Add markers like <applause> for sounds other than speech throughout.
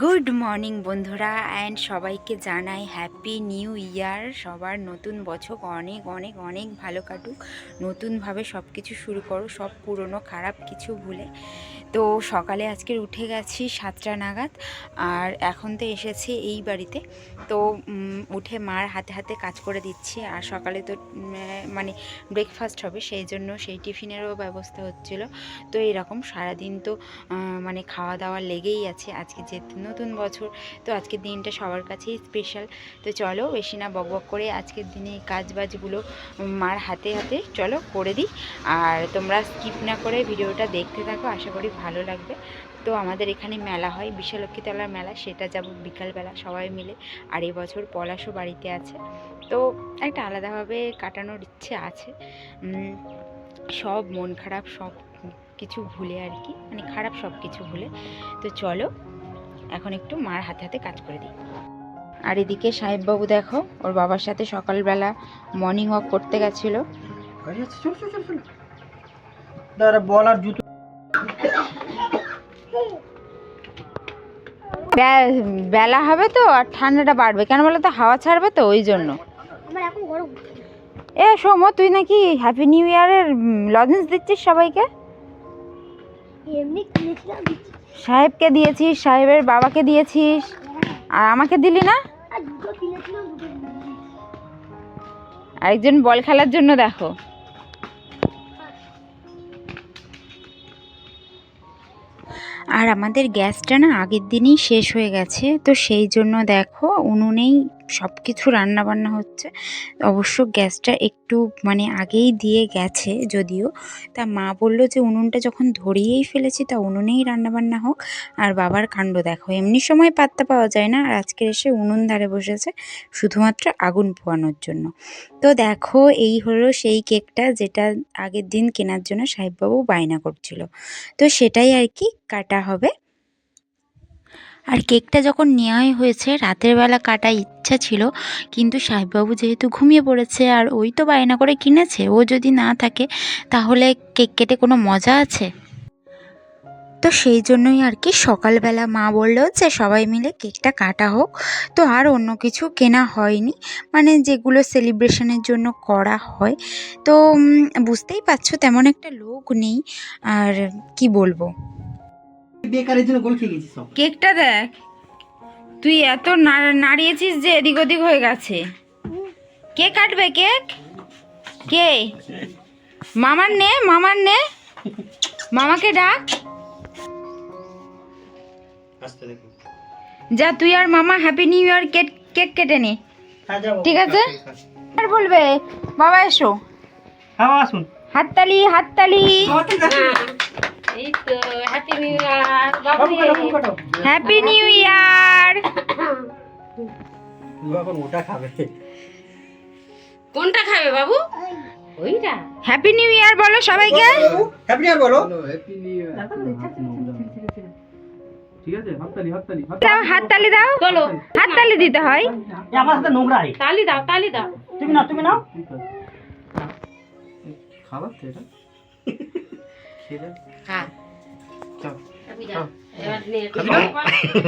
Good morning বন্ধুরা and সবাইকে জানাই হ্যাপি নিউ ইয়ার সবার নতুন বছর অনেক অনেক অনেক ভালো কাটুক। নতুনভাবে সব কিছু শুরু করো, সব পুরনো, খারাপ কিছু ভুলে। তো সকালে আজকের উঠে গেছি সাতটা নাগাদ আর এখন তো এসেছি এই বাড়িতে। তো উঠে মার হাতে হাতে কাজ করে দিচ্ছি আর সকালে তো মানে ব্রেকফাস্ট হবে সেই জন্য সেই টিফিনেরও ব্যবস্থা হচ্ছিল। তো এরকম সারাদিন তো মানে খাওয়া দাওয়া লেগেই আছে। আজকে যে নতুন বছর, তো আজকের দিনটা সবার কাছেই স্পেশাল তো চলো বেশি না বকবক করে আজকের দিনে কাজ বাজগুলো মার হাতে হাতে চলো করে দিই। আর তোমরা স্কিপ না করে ভিডিওটা দেখতে থাকো। আশা করি ভালো লাগবে। তো আমাদের এখানে মেলা হয় বিশালক্ষীতলার মেলা, সেটা যাব বিকালবেলা সবাই মিলে। আর এবছর পলাশও বাড়িতে আছে। তো একটা আলাদাভাবে কাটানোর ইচ্ছে আছে। সব মন খারাপ, সব কিছু ভুলে আর কি মানে খারাপ সব কিছু ভুলে। তো চলো, এখন একটু মার হাতে হাতে কাজ করে দিই। আর এদিকে সাহেববাবু দেখো, ওর বাবার সাথে সকালবেলা মর্নিং ওয়াক করতে গেছিল। গাড়ি আছে, চল চল চল চল। দাঁড়া, বল আর জুতো বেলা হবে তো আর ঠান্ডাটা বাড়বে। কেন বলো তো হাওয়া ছাড়বে তো ওই জন্য। এ সোমো তুই নাকি হ্যাপি নিউ ইয়ারের লজেন্স দিচ্ছিস সবাইকে। সাহেবকে দিয়েছিস সাহেবের বাবাকে দিয়েছিস। আর আমাকে দিলি না। আরেকজন বল খেলার জন্য দেখো। আর আমাদের গ্যাসটা না আগের দিনই শেষ হয়ে গেছে তো সেই জন্য দেখো উনুনেই সব কিছু রান্না বান্না হচ্ছে। অবশ্য গ্যাসটা একটু মানে আগেই দিয়ে গেছে যদিও। তা মা বলল যে উনুনটা যখন ধরিয়েই ফেলেছি তা উনুনেই রান্না বান্না হোক। আর বাবার কাণ্ড দেখো, এমনি সময় পাত্তা পাওয়া যায় না। আর আজকে এসে উনুন ধারে বসেছে শুধুমাত্র আগুন পোয়ানোর জন্য। তো দেখো, এই হলো সেই কেকটা যেটা আগের দিন কেনার জন্য সাহেববাবু বায়না করছিল। তো সেটাই আর কি কাটা হবে। আর কেকটা যখন নেওয়াই হয়েছে, রাতের বেলা কাটা ইচ্ছা ছিল, কিন্তু সাহেববাবু যেহেতু ঘুমিয়ে পড়েছে আর ওই তো বায়না করে কিনেছে, ও যদি না থাকে তাহলে কেক কেটে কোনো মজা আছে? তো সেই জন্যই আর কি সকালবেলা মা বলল যে সবাই মিলে কেকটা কাটা হোক। তো আর অন্য কিছু কেনা হয়নি মানে যেগুলো সেলিব্রেশনের জন্য করা হয়। তো বুঝতেই পারছ তেমন একটা লোক নেই, আর কি বলব? বেকারের জন্য গোল খেয়ে গেছি সব। কেকটা দেখ। তুই এত নাড়িয়েছিস যে এদিক ওদিক হয়ে গেছে। কে কাটবে কেক? কে? মামার নে মামার নে। মামাকে ডাক। যা তুই আর মামা happy new year cake cake কেটে নে। হ্যাঁ ঠিক আছে? আর বলবে বাবা এসো। হ্যাঁ আসুন। হাততালি হাততালি। তো happy new year happy new year এখন ওটা খাবে। কোনটা খাবে বাবু? ওইটা। হ্যাপি নিউ ইয়ার বলো সবাইকে। হ্যাপি নিউ বলো। ঠিক আছে হাততালি হাততালি দাও হাততালি দাও। চলো হাততালি দিতে হয়। আমার সাথে নোংরা তালি দাও তালি দাও। তুমি না তুমি নাও। খাবার তো এটা। খেলে হ্যাঁ।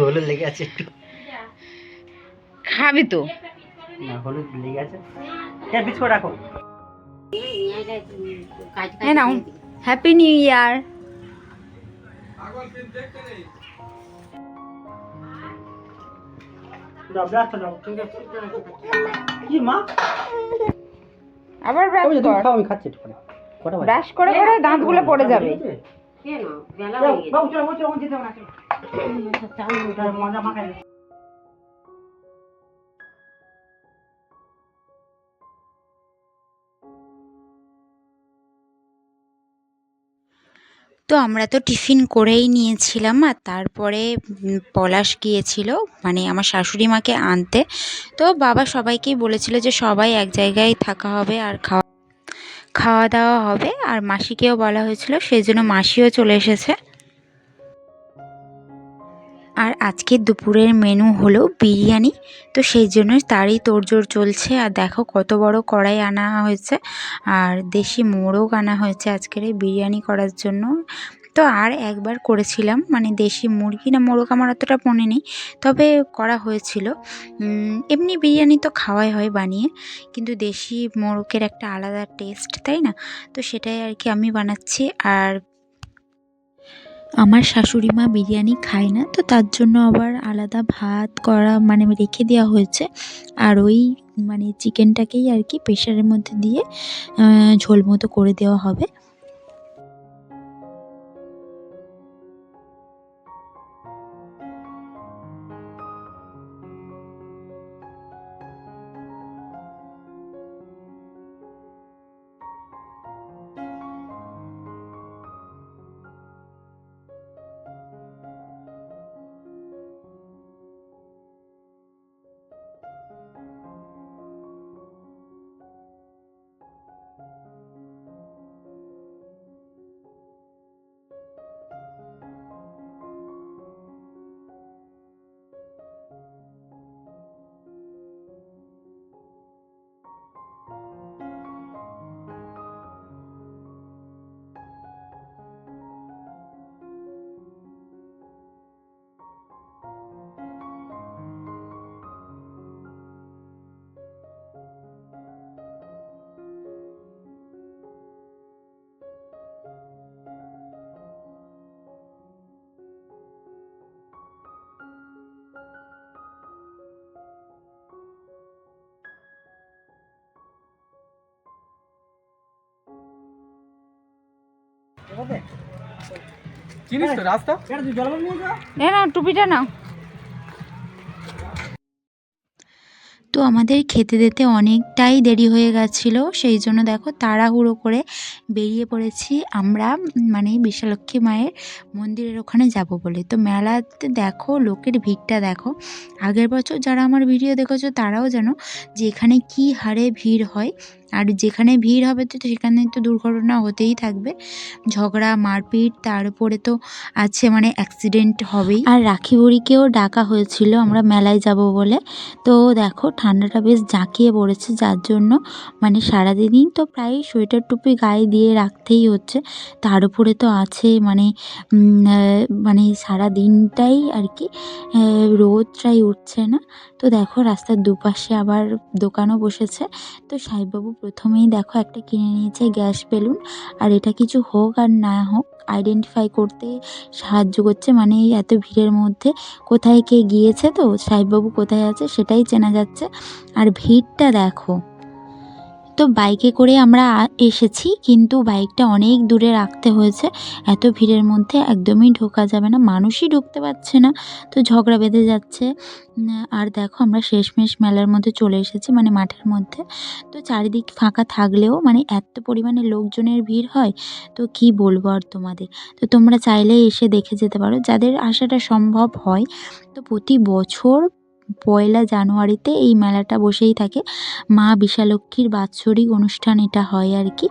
হলুদ <laughs> লেগে আছে একটু। খাবি তো। না হলুদ লেগে আছে। এ বিস্কুট রাখো। হ্যাঁ নাও। হ্যাপি নিউ ইয়ার আবার ব্রাশ কর। আমি খাচ্ছি একটু পরে কটা বাজে? ব্রাশ করে করে দাঁতগুলো পড়ে যাবে। কেন? বেলা হয়ে গেছে। বাবু চলো চলো যেতে হবে না চলো। মজা মাখাই তো আমরা তো টিফিন করেই নিয়েছিলাম আর তারপরে পলাশ গিয়েছিল মানে আমার শাশুড়ি মাকে আনতে। তো বাবা সবাইকেই বলেছিল যে সবাই এক জায়গায় থাকা হবে আর খাওয়া খাওয়া দাওয়া হবে আর মাসিকেও বলা হয়েছিল, সেই জন্য মাসিও চলে এসেছে। আর আজকে দুপুরের মেনু হলো বিরিয়ানি, তো সেই জন্য তারই তোড়জোড় চলছে। আর দেখো কত বড় কড়াই আনা হয়েছে, আর দেশি মোড়ক আনা হয়েছে আজকের এই বিরিয়ানি করার জন্য। তো আর একবার করেছিলাম মানে দেশি মুরগি না, মোরগ আমার অতটা মনে নেই, তবে করা হয়েছিল। এমনি বিরিয়ানি তো খাওয়াই হয় বানিয়ে, কিন্তু দেশি মোরগের একটা আলাদা টেস্ট তাই না? তো সেটাই আর কি আমি বানাচ্ছি, আর আমার শাশুড়ি মা বিরিয়ানি খায় না, তো তার জন্য আবার আলাদা ভাত করা মানে রেখে দেওয়া হয়েছে। আর ওই মানে চিকেনটাকেই আর কি প্রেশারের মধ্যে দিয়ে ঝোল মতো করে দেওয়া হবে। চিনিস তো রাস্তা? না না টুপিটা নাও। তো আমাদের খেতে দিতে অনেকটাই দেরি হয়ে গেছিল সেই জন্য দেখো তাড়াহুড়ো করে বেরিয়ে পড়েছি আমরা মানে বিশালক্ষী মায়ের মন্দিরের ওখানে যাব বলে। তো মেলাতে দেখো লোকের ভিড়টা দেখো। আগের বছর যারা আমার ভিডিও দেখেছ তারাও জানো যে এখানে কী হারে ভিড় হয়। আর যেখানে ভিড় হবে তো সেখানে তো দুর্ঘটনা হতেই থাকবে। ঝগড়া, মারপিট, তার উপরে তো আছে মানে অ্যাক্সিডেন্ট হবেই। আর রাখি বুড়িকেও ডাকা হয়েছিল, আমরা মেলায় যাব বলে। তো দেখো, ঠান্ডাটা বেশ জাঁকিয়ে পড়েছে, যার জন্য মানে সারাদিনই তো প্রায় সোয়েটার টুপি গায়ে দিয়ে রাখতেই হচ্ছে। তার উপরে তো আছে মানে মানে সারা দিনটাই আর কি রোদটাই উঠছে না। তো দেখো, রাস্তার দুপাশে আবার দোকানও বসেছে। তো সাহেববাবু প্রথমেই দেখো একটা কিনে নিয়েছে গ্যাস বেলুন, আর এটা কিছু হোক আর না হোক আইডেন্টিফাই করতে সাহায্য করছে। মানে এই এত ভিড়ের মধ্যে কোথায় কে গিয়েছে তো, সাহেববাবু কোথায় আছে সেটাই চেনা যাচ্ছে। আর ভিড়টা দেখো। তো বাইকে করে আমরা এসেছি, কিন্তু বাইকটা অনেক দূরে রাখতে হয়েছে। এত ভিড়ের মধ্যে একদমই ঢোকা যাবে না, মানুষই ঢুকতে পারছে না, তো ঝগড়া বেঁধে যাচ্ছে। আর দেখো আমরা শেষমেশ মেলার মধ্যে চলে এসেছি মানে মাঠের মধ্যে। তো চারিদিক ফাঁকা থাকলেও মানে এত পরিমাণে লোকজনের ভিড় হয়, তো কি বলব আর তোমাদের? তো তোমরা চাইলে এসে দেখে যেতে পারো। যাদের আসাটা সম্ভব হয়, তো প্রতি বছর পয়লা জানুয়ারিতে এই মেলাটা বসেই থাকে। মা বিশালক্ষীর বাৎসরিক অনুষ্ঠান এটা হয় আর কি।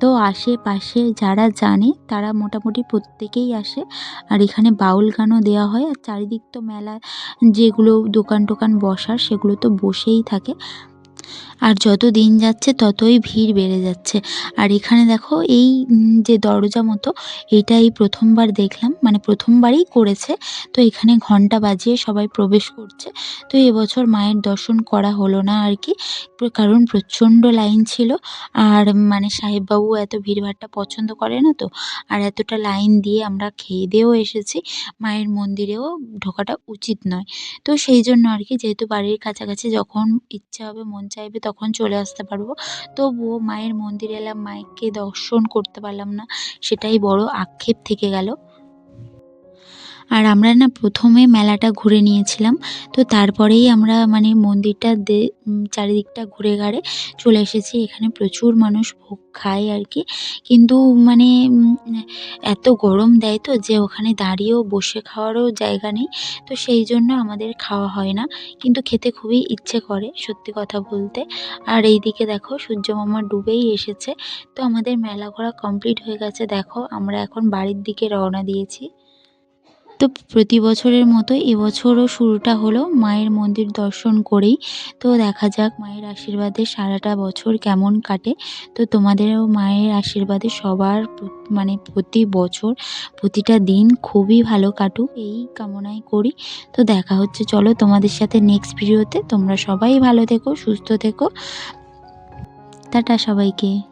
তো আশেপাশে যারা জানে, তারা মোটামুটি প্রত্যেকেই আসে। আর এখানে বাউল গানও দেওয়া হয়। আর চারিদিক তো মেলা যেগুলো দোকান টোকান বসার, সেগুলো তো বসেই থাকে। আর যত দিন যাচ্ছে ততই ভিড় বেড়ে যাচ্ছে। আর এখানে দেখো এই যে দরজা মতো এটা এই প্রথমবার দেখলাম মানে প্রথমবারই করেছে। তো এখানে ঘণ্টা বাজিয়ে সবাই প্রবেশ করছে। তো এবছর মায়ের দর্শন করা হলো না আর কি কারণ প্রচণ্ড লাইন ছিল। আর মানে সাহেববাবু এত ভিড়ভাড়টা পছন্দ করে না তো, আর এতটা লাইন দিয়ে আমরা খেয়ে দিয়েও এসেছি। মায়ের মন্দিরেও ঢোকাটা উচিত নয়। তো সেই জন্য আর কি, যেহেতু বাড়ির কাছাকাছি, যখন ইচ্ছা হবে মন চাইবে তখন চলে আসতে পারব। তবুও মায়ের মন্দিরে এলাম মায়েরকে দর্শন করতে পারলাম না, সেটাই বড় আক্ষেপ থেকে গেল। আর আমরা না প্রথমে মেলাটা ঘুরে নিয়েছিলাম। তো তারপরেই আমরা মানে মন্দিরটা দে চারিদিকটা ঘুরে ঘাড়ে চলে এসেছি। এখানে প্রচুর মানুষ ভোগ খায় আর কি। কিন্তু মানে এত গরম দেয় তো যে ওখানে দাঁড়িয়েও বসে খাওয়ারও জায়গা নেই। তো সেই জন্য আমাদের খাওয়া হয় না। কিন্তু খেতে খুবই ইচ্ছে করে, সত্যি কথা বলতে। আর এইদিকে দেখো, সূর্য মামা ডুবেই এসেছে। তো আমাদের মেলা ঘোরা কমপ্লিট হয়ে গেছে। দেখো, আমরা এখন বাড়ির দিকে রওনা দিয়েছি। তো প্রতি বছরের মতো এবছরও শুরুটা হলো মায়ের মন্দির দর্শন করেই। তো দেখা যাক মায়ের আশীর্বাদে সারাটা বছর কেমন কাটে। তো তোমাদেরও মায়ের আশীর্বাদে সবার মানে প্রতি বছর, প্রতিটা দিন খুবই ভালো কাটুক, এই কামনাই করি। তো দেখা হচ্ছে, চলো তোমাদের সাথে নেক্সট ভিডিওতে তোমরা সবাই ভালো থেকো, সুস্থ থেকো। টাটা সবাইকে।